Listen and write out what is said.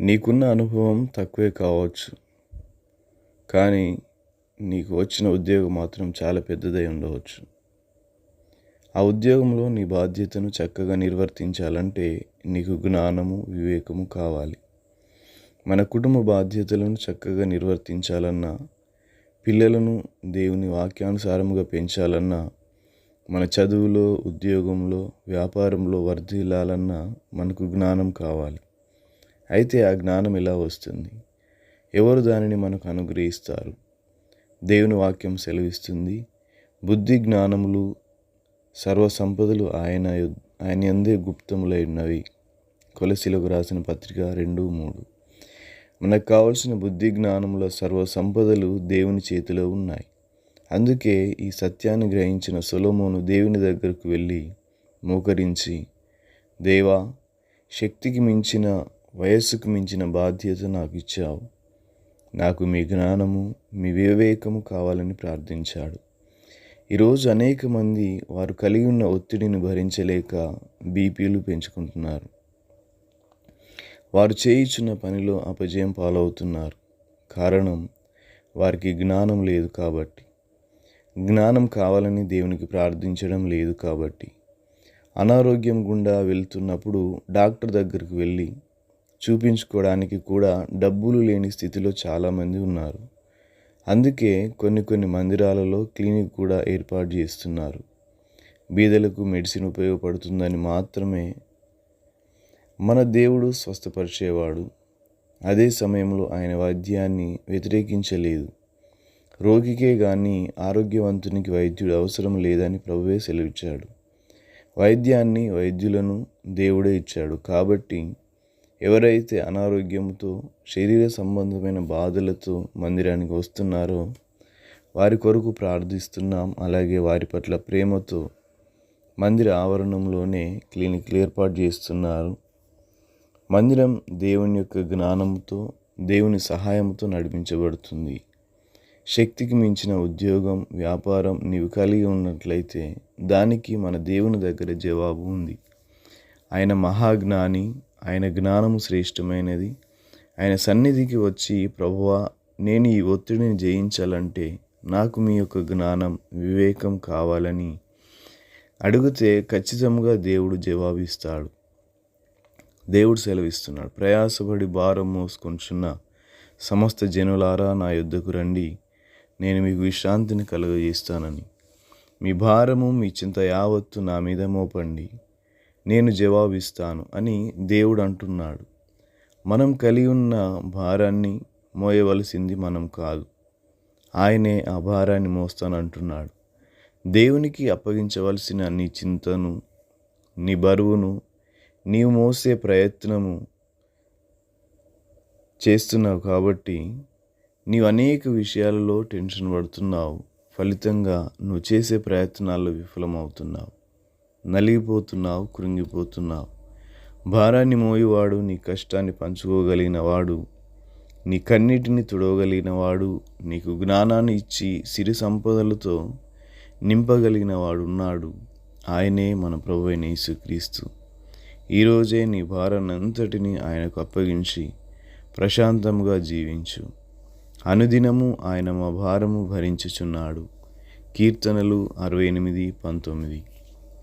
నీకున్న అనుభవం తక్కువే కావచ్చు. కానీ నీకు వచ్చిన ఉద్యోగం మాత్రం చాలా పెద్దదై ఉండవచ్చు. ఆ ఉద్యోగంలో నీ బాధ్యతను చక్కగా నిర్వర్తించాలంటే నీకు జ్ఞానము వివేకము కావాలి. మన కుటుంబ బాధ్యతలను చక్కగా నిర్వర్తించాలన్నా పిల్లలను దేవుని వాక్యానుసారముగా పెంచాలన్నా మన చదువులో ఉద్యోగంలో వ్యాపారంలో వర్ధిల్లాలన్నా మనకు జ్ఞానం కావాలి. అయితే ఆ జ్ఞానం ఎలా వస్తుంది. ఎవరు దానిని మనకు అనుగ్రహిస్తారు? దేవుని వాక్యం సెలవిస్తుంది బుద్ధి జ్ఞానములు సర్వ సంపదలు ఆయన ఆయన ఎందే గుప్తములై ఉన్నవి. కొలసిలకు రాసిన పత్రిక రెండు మూడు. మనకు కావలసిన బుద్ధి జ్ఞానముల సర్వ సంపదలు దేవుని చేతిలో ఉన్నాయి. అందుకే ఈ సత్యాన్ని గ్రహించిన సొలోమోను దేవుని దగ్గరకు వెళ్ళి మోకరించి దేవా శక్తికి మించిన వయస్సుకు మించిన బాధ్యత నాకు ఇచ్చావు. నాకు మీ జ్ఞానము మీ వివేకము కావాలని ప్రార్థించాడు. ఈరోజు అనేక మంది వారు కలిగి ఉన్న ఒత్తిడిని భరించలేక బీపీలు పెంచుకుంటున్నారు. వారు చేయించిన పనిలో అపజయం పాలవుతున్నారు. కారణం వారికి జ్ఞానం లేదు కాబట్టి. జ్ఞానం కావాలని దేవునికి ప్రార్థించడం లేదు కాబట్టి. అనారోగ్యం గుండా వెళ్తున్నప్పుడు డాక్టర్ దగ్గరికి వెళ్ళి చూపించుకోవడానికి కూడా డబ్బులు లేని స్థితిలో చాలామంది ఉన్నారు. అందుకే కొన్ని కొన్ని మందిరాలలో క్లినిక్ కూడా ఏర్పాటు చేస్తున్నారు. బీదలకు మెడిసిన్ ఉపయోగపడుతుందని మాత్రమే మన దేవుడు స్వస్థపరిచేవాడు. అదే సమయంలో ఆయన వైద్యాన్ని వ్యతిరేకించలేదు. రోగికే కానీ ఆరోగ్యవంతునికి వైద్యుడు అవసరం లేదని ప్రభువే సెలవిచ్చాడు. వైద్యాన్ని వైద్యులను దేవుడే ఇచ్చాడు కాబట్టి ఎవరైతే అనారోగ్యంతో శరీర సంబంధమైన బాధలతో మందిరానికి వస్తున్నారో వారి కొరకు ప్రార్థిస్తున్నాం. అలాగే వారి పట్ల ప్రేమతో మందిర ఆవరణంలోనే క్లినిక్లు ఏర్పాటు చేస్తున్నారు. మందిరం దేవుని యొక్క జ్ఞానంతో దేవుని సహాయంతో నడిపించబడుతుంది. శక్తికి మించిన ఉద్యోగం వ్యాపారం నీవు కలిగి ఉన్నట్లయితే దానికి మన దేవుని దగ్గర జవాబు ఉంది. ఆయన మహాజ్ఞాని ఆయన జ్ఞానము శ్రేష్టమైనది. ఆయన సన్నిధికి వచ్చి ప్రభువా నేను ఈ ఒత్తిడిని జయించాలంటే నాకు మీ యొక్క జ్ఞానం వివేకం కావాలని అడిగితే ఖచ్చితంగా దేవుడు జవాబిస్తాడు. దేవుడు సెలవిస్తున్నాడు. ప్రయాసపడి భారం మోసుకొంచున్న సమస్త జనులారా నా యుద్ధకు రండి. నేను మీకు విశ్రాంతిని కలుగజేస్తానని. మీ భారము మీ చింత యావత్తు నా మీద మోపండి. నేను జవాబిస్తాను అని దేవుడు అంటున్నాడు మనం కలిగి ఉన్న భారాన్ని మోయవలసింది మనం కాదు. ఆయనే ఆ భారాన్ని మోస్తానంటున్నాడు. దేవునికి అప్పగించవలసిన నీ చింతను నీ బరువును నీవు మోసే ప్రయత్నము చేస్తున్నావు కాబట్టి నీవు అనేక విషయాలలో టెన్షన్ పడుతున్నావు. ఫలితంగా నువ్వు చేసే ప్రయత్నాల్లో విఫలమవుతున్నావు. నలిగిపోతున్నావు కృంగిపోతున్నావు. భారాన్ని మోయివాడు నీ కష్టాన్ని పంచుకోగలిగిన వాడు నీ కన్నిటిని తుడవగలిగిన వాడు నీకు జ్ఞానాన్ని ఇచ్చి సిరి సంపదలతో నింపగలిగిన వాడు ఉన్నాడు ఆయనే మన ప్రభు అయిన యేసుక్రీస్తు. ఈరోజే నీ భారాన్నంతటిని ఆయనకు అప్పగించి ప్రశాంతంగా జీవించు. అనుదినము ఆయన మా భారము భరించుచున్నాడు. కీర్తనలు అరవై ఎనిమిది పంతొమ్మిది.